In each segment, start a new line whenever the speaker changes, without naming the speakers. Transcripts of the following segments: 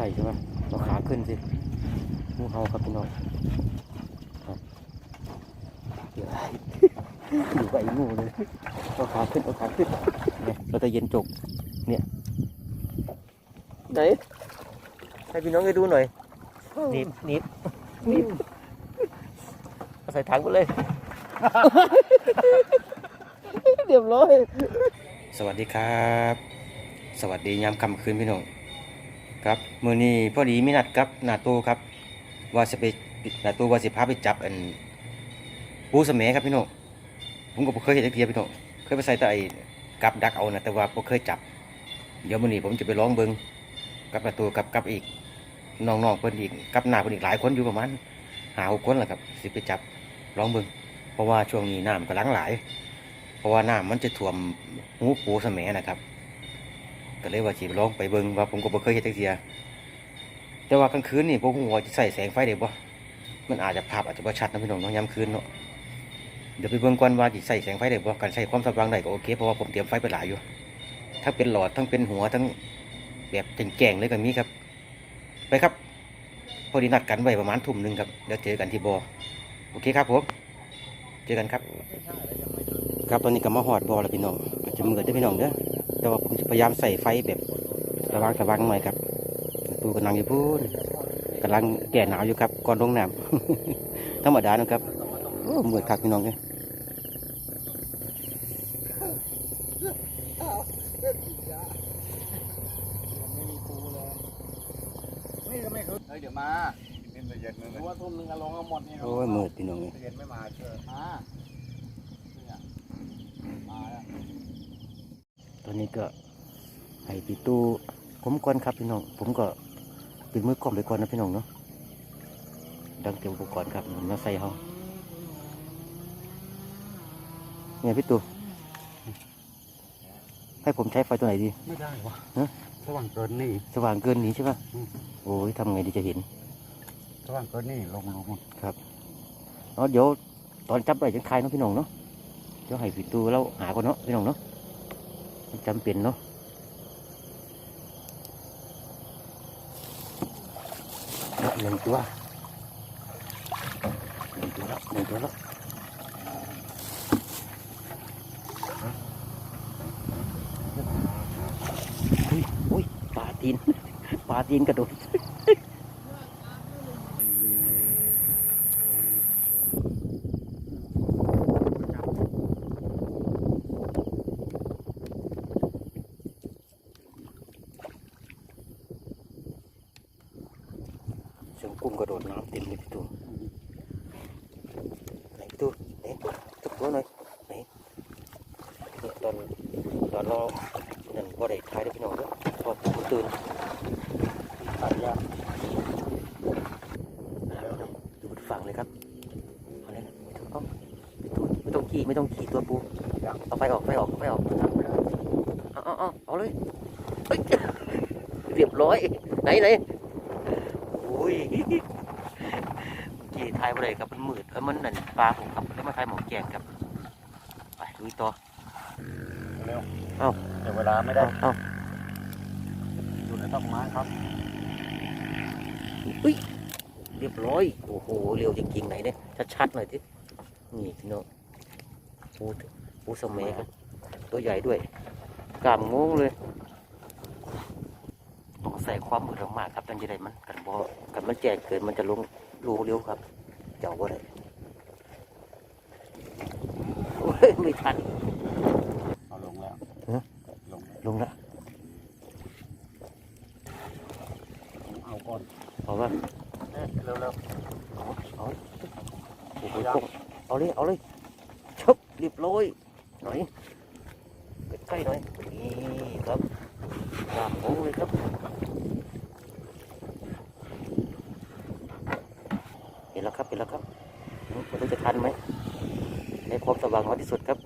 ช่ใช่ไหมเอาขาขึ้นสิงูเห่าครับพี่น้องครับเดี๋ยวอยู่กับไอ้งูเลยเอาขาขึ้นเอาขาขึ้นเนี่ยเราจะเย็นจกเนี่ยไหนให้พี่น้องได้ดูหน่อยหนีบหนีบหนีบเอาใส่ถังไปเลย เรียบร้อย สวัสดีครับ สวัสดียามค่ำคืนพี่น้อง ครับมือนี้พอดีมีนัดกับนาตูครับ ว่าจะไปนาตูว่าสิพาไปจับอันปูเสมครับพี่น้องผมก็เคยเห็นจักเทียพี่น้องเคยไปใส่แต่ไอ้กับดักเอานะแต่ว่าบ่เคยจับ เดี๋ยวมือนี้ผมจะไปลองเบิงกับนาตูกับกับอีกน้องๆเพิ่นอีกกับหน้าเพิ่นอีกหลายคนอยู่ประมาณหาหกคนแหละครับสิไปจับลองเบิงเพราะว่าช่วงนี้น้ำกำลังหลาย เพราะว่าน้ำมันจะท่วมหูปูเสมนะครับ ก็เลยว่าสิลองไปเบิ่งว่าผมก็บ่เคยเห็นจักเทียแต่ว่ากลางคืนนี่พวกหัวจะใส่แสงไฟได้บ่มันอาจจะภาพอาจจะบ่ชัดนะพี่น้องเนาะยามคืนเนาะเดี๋ยวไปเบิ่งก่อนว่าสิใส่แสงไฟได้บ่การใช้ความสว่างได้ก็โอเคเพราะว่าผมเตรียมไฟไปหลายอยู่ทั้งเป็นหลอดทั้งเป็นหัวทั้งแบบแจ้งๆเลยก็มีครับ ไปครับ พอดีนัดกันไว้ประมาณทุ่มหนึ่งครับเดี๋ยวเจอกันที่บ่อโอเคครับผมเจอกันครับ ครับตอนนี้ก็มาหอดบ่อแล้วพี่น้องอาจจะมืดได้พี่น้องเด้อ แต่ว่าผมจะพยายามใส่ไฟแบบสว่างสว่างๆหน่อยครับตูกำลังอยู่พูนกำลังแก่หนาวอยู่ครับก่อนลงน้ำธรรมดานะครับโอ้มืดคักพี่น้องเลย
นี่ก็ไม่เคยเฮ้ยเดี๋ยวมานี่ละเอียดเลยว่าทุ่มหนึงอะลงเอาหมดนี่
โอ้ยมืดพี่น้องเลย
ละเอียดไม่มาเชื่อมาเนี่ยมาแล้ว
ตอนนี้ก็ให้ปีตูผมก่อนครับพี่น้อง ผมก็ปิดมือกล้องไปก่อนนะพี่น้องเนาะดังเตรียมอุปกรณ์ครับมาใส่เขาเนี่ยพี่ตูให้ผมใช้ไฟตัวไหนดี
ไม่ได้วะ
ฮะ
สว่างเกินนี่
สว่างเกินนี้ใช่ปะ
อืม
โอ้ยทำไงดีจะเห็น
สว่างเกินนี่ลงลงหมด
เอาเดี๋ยวตอนจับได้จะคลายเนาะพี่น้องเนาะ เดี๋ยวให้พี่ตูแล้วหาก่อนเนาะพี่น้องเนาะมัน จำเป็นเนาะหนึ่งตัวหนึ่งตัวแล้วหนึ่งตัวแล้วอุ้ยอุ้ยปลาตีนปลาตีนกระโดด กุ้งกระโดดน้ำเต็มเลยพี่ตูไหนพี่ตูไหนจับตัวหน่อยไหนเนี่ยตอนตอนเรานั่นพอได้ท้ายได้พี่น้องเด้อพอผมตื่น
ตัดยาก
อยู่บนฝั่งเลยครับเอาเลยไม่ต้องเอาพี่ตูไม่ต้องขี่ไม่ต้องขี่ตัวปูเอาไฟออกไฟออกไฟออกเอาเอาเอาเอาเลยเฮ้ยเรียบร้อยไหนไหนโอ้ย ขี่ทายไปเลยครับมันมืดเออมันนั่นปลาผมครับแล้วมาทายหมอกแกงครับไปลุยต่อ
เร็ว
เอ้า
เดี๋ยวเวลาไม่ได้
เอ้า
อยู่ในต้นไม้ครับ
อุ้ยเรียบร้อยโอ้โหเร็วจริงๆไหนเนี่ยชัดๆหน่อยทีนี่พี่น้องปูปูสะเมัยครับตัวใหญ่ด้วยกล้ามงงเลยต้องใส่ความมือมากๆครับจังจะได้มันกันบ่กันมันแจ้งเกินมันจะลงรูเร็วครับ เจ้าว่าไรโอ้ยไม่ทัน
เอาลงแล้ว
ฮะ
ลงแล้ว
ลงละ
เอาก่อน
เอาว่า
เอ๊ะเร็วเร็ว
เอาเอาโอ้โหต้องเอาเลยเอาเลยชุบเรียบร้อยหน่อยใกล้ๆหน่อยนี่ครับตามโอ้เลยครับ เห็นแล้วครับเห็นแล้วครับไม่รู้จะทันไหมให้ความสว่างน้อยที่สุดครับ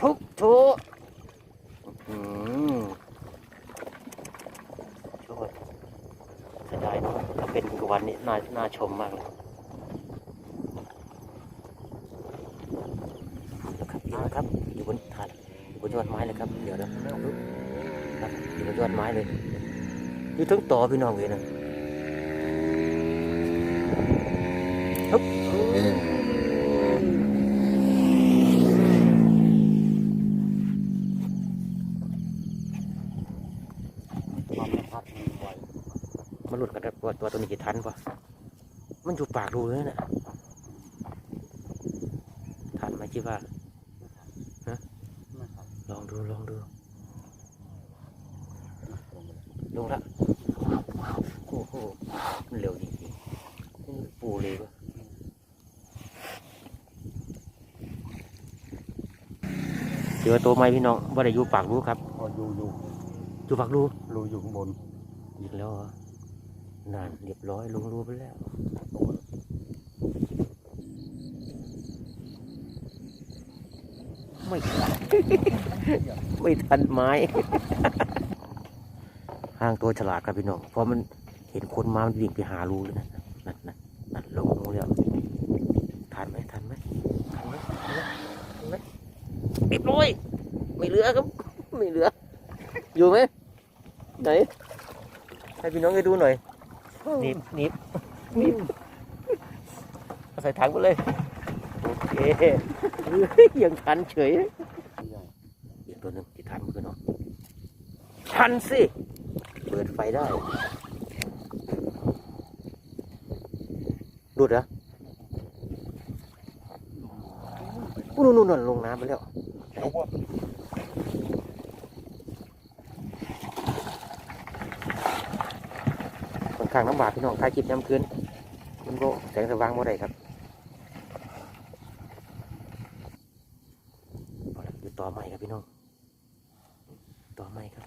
ทุกทุกอืมช่วยเสียดายเนอะถ้าเป็นกวันนี้น่าน่าชมมากเลยนะครับนะครับอยู่บนฐานบนยอดไม้เลยครับเดี๋ยวนะครับอยู่บนยอดไม้เลยอยู่ทั้งต่อพี่น้องเลยนะฮึบ
ควา มันธ์มันไว
มันหลุดกันแล้วตัวตัวตัวนี้กี่ทันปะมันอยู่ปากรูเลยนะทันไหมคิดว่า
นะ
ลองดูลองดูลงละโอ้โหมันเร็วจริงๆปูเลยวะเจ อตัวไม้พี่น้องว่าได้อยู่ปากรูครับ
พออยู่อยู่
อยู่ปากรู
รูอยู่ข้างบน
อีกแล้วเหรอนานเรียบร้อยลงรูไปแล้วไม่ทันไม่ทันไม้ห้างตัวฉลาดครับพี่น้องเพราะมันเห็นคนมามันวิ่งไปหารูเลยนะนั่นนั่นนั่นลงลงแล้วทันไหมทันไหมทันไหมทันไหมทันไหม เรียบร้อยไม่เหลือครับไม่เหลือ อยู่ไหมไหนให้พี่น้องให้ดูหน่อยหนีบหนีบหนีบเอาใส่ถังไปเลยโอเคเฮ้ยยังทันเฉยอีกตัวหนึ่งที่ทันเพื่อนเนาะทันสิเปิดไฟได้ดูดเหรออู้นู่นนู่นลงน้ำไปแล้ว
เดี๋ยวว่า
ค่อนข้างลำบากพี่น้องถ่ายคลิปย้ำคืนมันก็แสงสว่างบ่ได้ครับอยู่ต่อใหม่ครับพี่น้อง ต่อใหม่ครับ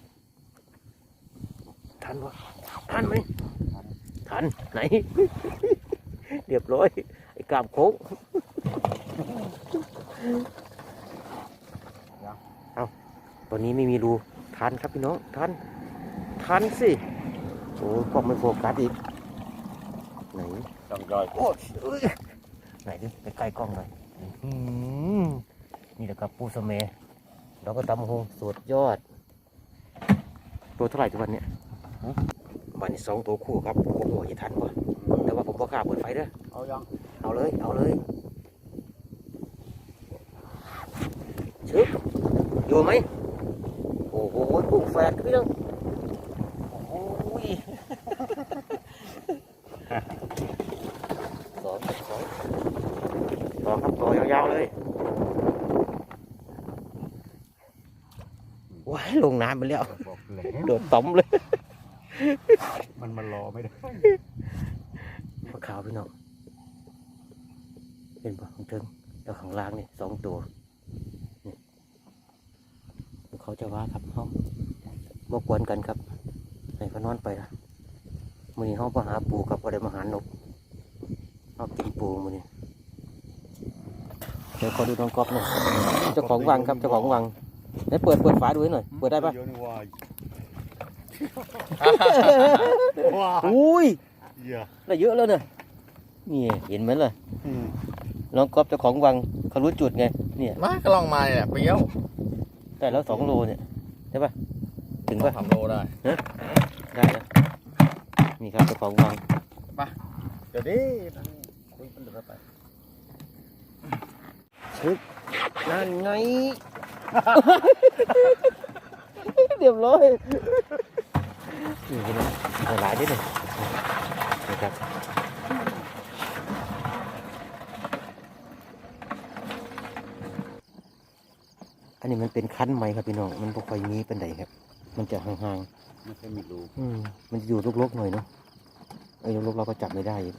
ทันวะทันไหมทันไหน เรียบร้อย ไอ้กาบโค้ง ตอนนี้ไม่มีรูทันครับพี่น้องทันทันสิโอ้ยกล้องไม่โฟกัสอีกไหน
จังย่อย
โอ้ยเอ้ยไหนดิไปใกล้กล้องหน่อยอื้อหือนี่แหละครับปูสะเมเราก็ตำหงสุดยอด ตัวเท่าไหร่ทุกวันเนี่ยวันนี้สองตัวคู่ครับผมหัวจะทันวะแต่ว่าผมบ่กล้าเปิดไฟเด้อ
เอายัง
เอาเลย เอาเลยชึบอยู่ไหม โอ้โหปูแฝดพี่น้องโอ้โหยสองสองต่อครับต่อยาวๆเลยว้ายลงน้ำไปแล้ว
บอกแล้ว
โดดต่อมเลย
มันมารอไม่ได้
ปลาขาวพี่น้องเห็นปะของเทิงแล้วข้างล่างนี่สองตัวนี่เขา จะว่าครับเขาบกวนกันครับให้เขานอนไปละมือนี้เขามาหาปูกับอะไรมาหานกเขากินปูมือนี้เดี๋ยวขอดูน้องก๊อฟหน่อยเจ้าของวังครับเจ้าของวังไหนเปิดเปิดฝาดูให้หน่อยเปิดได้ปะ
เยอะนี่วายว้า
อุ้ย
เยอะ
ได้เยอะแล้วเนี่ยนี่เห็นไหมล่ะ
อืม
น้องก๊อฟเจ้าของวังเขารู้จุดไงเนี่ย
มาก็ลองมาเนี่ยเปรี้ยว
ได้แล้วสองโลเนี่ยใช่ปะถึงปะ
สามโลได้
ได้แล้วนี่ครับเจ้าของวัง
เดี๋ยวดิคุยกันเดี๋ยวไป
ชึบนั่นไงเรียบร้อยนี่เห็นไหมหลายนิดหนึ่งนะครับ นนี้มันเป็นคั้นไหมครับพี่น้อง มันบ่ค่อยมีเป็นไดครับ มันจะห่าง
ไม่เคยมีรู
ๆอืมมันจะอยู่ลกๆหน่อยเนาะไอ้ลกๆเราก็จับไม่ได้อีก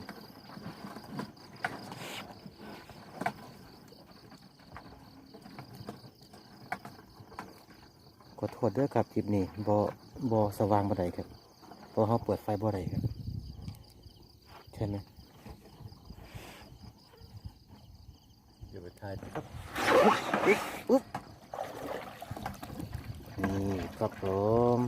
ขอโทษด้วยครับคลิปนี้บอบอสว่างบ่ได้ครับเพราะเขาเปิดไฟบ่ได้ครับ ใช่ไหม
เดี๋ยวไปถ่าย
นี่ครับ ผม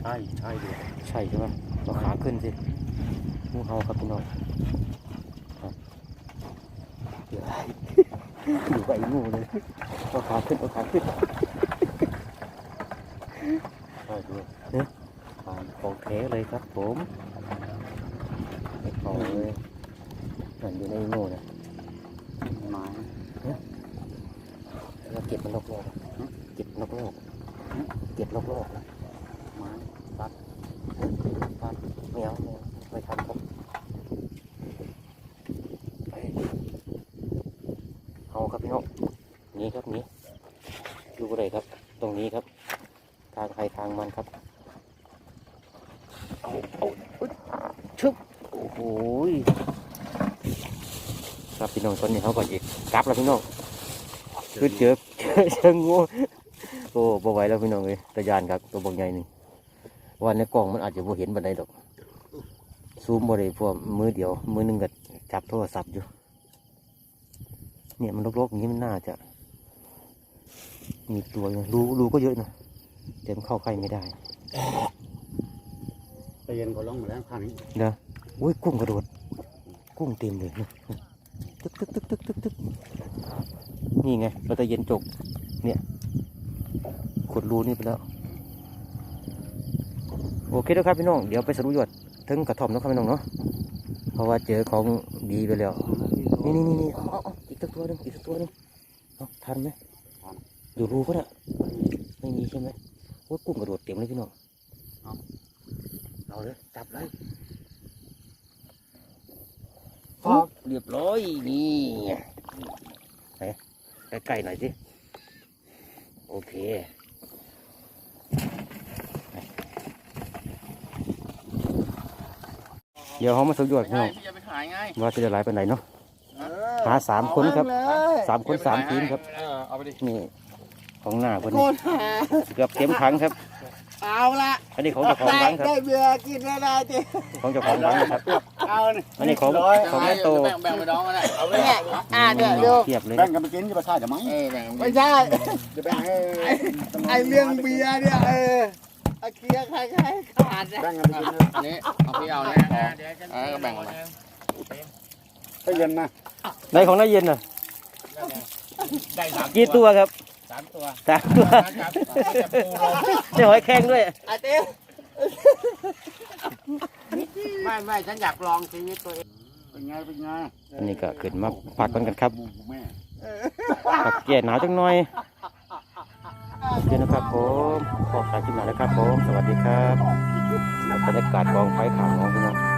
ใช่ใช่ด้วย
ใช่ใช่ไหมเอาขาขึ้นสิงูเห่าครับพี่น้องครับเดี๋ยวอยู่กับไอ้งูเลยเอาขาขึ้นเอาขาขึ้น
ใช่ด้วย
ปานของแท้เลย ครับผมไม่เขาเลยนั่นอยู่ในงูนะ
ไม้
เราเก็บมันนอกโลกเก็บนอกโลกเก็บนอกโลกนะ
ไม้
ปัดปัดแมวแมวไม่ทำครับเอาครับพี่น้องนี่ครับนี่ดูอะไรครับ ตรงนี้ครับ ทางใครทางมันครับเอาเอาอุ๊ย ชึบโอ้โหครับพี่น้องตอนนี้เขาก็อีกกลับแล้วพี่น้องคือเจอเจองูโอ้บ่ไหวแล้วพี่น้องเลยตะยานครับตัวบางใหญ่นึ่งว่าในกล้องมันอาจจะบ่เห็นบันไดดอก ซูมบ่ได้พราะมือเดียว มือหนึงก็จับโทรศัพท์อยู่ เนี่ยมันรกๆอย่างนี้มันน่าจะ มีตัวอยู่รูรูก็เยอะนะแต่มันเข้าใกล้ไม่ได้
เย็นเขาลงมาแล้วข้างนี้
เด้ออุ้ยกุ้งกระโดด กุ้งเต็มเลยนะตึกตึกตึกตึกตึกตึกนี่ไงเราจะเย็นจกเนี่ยขุดรูนี่ไปแล้ว โอเคแล้วครับพี่น้อง เดี๋ยวไปสรุปยอดถึงกระท่อมแล้วครับพี่น้องเนาะ เพราะว่าเจอของดีไปแล้ว นี่นี่นี่นี่เอาเอาเอาอีกสักตัวหนึงอีกสักตัวหนึงเอาทันไหมอยู่รูก็ได้ไม่มีใช่ไหมโอ้ยกุ้งกระโดดเต็มเลยพี่น้อง เอาเอาเลยจับเลยปุ๊บเรียบร้อยนี่ไหนใกล้ๆหน่อยสิ โอเคเดี๋ยวเขามาสำรวจพี่น้อง
พี่จะไปขายไง
ว่าจะได้หลายไปไหนเนาะหาสามคนครับสามคนสามทีมครับ
เออเอาไปดิ
นี่ของหน้าคน
โค
นี้
ตรหา
เกือบเต็มถังครับ
เอาละ
อันนี้ของเจ้าของ
ได้
ร้านครับ
ได้เบียร์กินแล้วนะจี
ของเจ้าของร้านครับ
เอาเนี่ย
อันนี้ของของแม่โต
แบ่งแบ่งไปน้องกันเลยเอาไป
เนี่ยอ่าเนี่ยดู
เทียบเลย
แบ่งกันไปกินจะมาใช่จะไหม
เออแบ่ง
ไม่ใช่
จะแบ่งให้
ไอเรื่องเบียร์เนี่ยเออไอเคลียร์ใครใครขาดนะ
แบ่งกันไปกิน
อันนี้เอาพี่เอาเนี่ยเออแบ่งกัน
ไปเย็นนะ
ในของน้าเย็นน่ะ
ได้สาม
กี่ตัวครับ
สามตัว
สามตัว
ครับจะปูลง
เจ้าหอยแครงด้วย
ไอเต้
ไม่ไม่ฉันอยากลองชีวิตตัวเอง
เป็นไงเป็นไง
อันนี้ก็ขึ้นมาพักกันกันครับ
บูแม่
พักแก่หนาวจังหน่อยโอเคนะครับผมขอการจิ้มหน่อยนะครับผม สวัสดีครับบรรยากาศกองไฟขาวของพี่น้อง